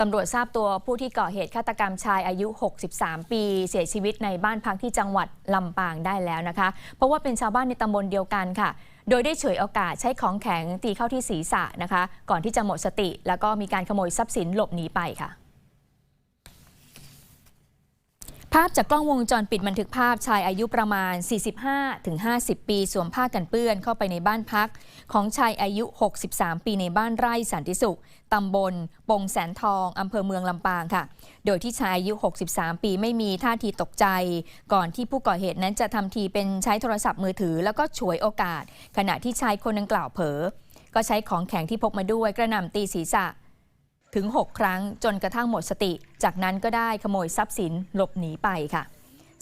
ตำรวจทราบตัวผู้ที่ก่อเหตุฆาตกรรมชายอายุ 63 ปี เสียชีวิตในบ้านพักที่จังหวัดลำปางได้แล้วนะคะ เพราะว่าเป็นชาวบ้านในตำบลเดียวกันค่ะ โดยได้เฉยโอกาสใช้ของแข็งตีเข้าที่ศีรษะนะคะ ก่อนที่จะหมดสติ แล้วก็มีการขโมยทรัพย์สินหลบหนีไปค่ะ ภาพจากกล้องวงจรปิดบันทึกภาพชายอายุประมาณ 45-50 ปี สวมผ้ากันเปื้อนเข้าไปในบ้านพัก ของชายอายุ 63 ปีในบ้านไร่สันติสุข ตำบล ปงแสนทอง อำเภอเมืองลำปางค่ะ โดยที่ชายอายุ 63 ปีไม่มีท่าทีตกใจ ก่อนที่ผู้ก่อเหตุนั้นจะทำทีเป็นใช้โทรศัพท์มือถือ แล้วก็ฉวยโอกาส ขณะที่ชายคนดังกล่าวเผลอก็ใช้ของแข็งที่พกมาด้วยกระหน่ำตีศีรษะ ถึง 6 ครั้งจนกระทั่งหมดสติ จากนั้นก็ได้ขโมยทรัพย์สินหลบหนีไปค่ะ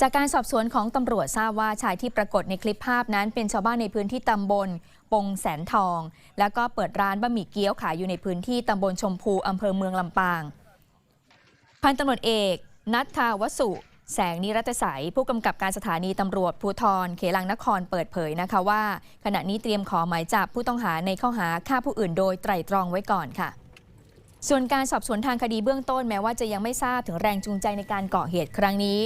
จากการสอบสวนของตำรวจทราบว่าชายที่ปรากฏในคลิปภาพนั้น เป็นชาวบ้านในพื้นที่ตำบล ปงแสนทอง แล้วก็เปิดร้านบะหมี่เกี๊ยวขายอยู่ในพื้นที่ตำบลชมพูอำเภอเมืองลำปาง พันตำรวจเอกนัทธาวสุแสงนิรัตใสยผู้กำกับการสถานีตำรวจภูธรเขลังนครเปิดเผยนะคะว่า ขณะนี้เตรียมขอหมายจับผู้ต้องหาในข้อหาฆ่าผู้อื่นโดยไตร่ตรองไว้ก่อนค่ะ ส่วนการสอบสวนทางคดีเบื้องต้นแม้ว่าจะยังไม่ทราบถึงแรงจูงใจในการก่อเหตุครั้งนี้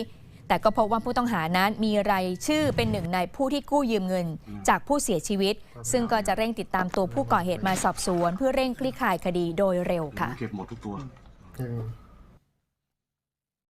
แต่ก็พบว่าผู้ต้องหานั้นมีรายชื่อเป็นหนึ่งในผู้ที่กู้ยืมเงิน จากผู้เสียชีวิต ซึ่งก็จะเร่งติดตามตัวผู้ก่อเหตุมาสอบสวน เพื่อเร่งคลี่คลายคดีโดยเร็วค่ะ เก็บหมดทุกตัวอืม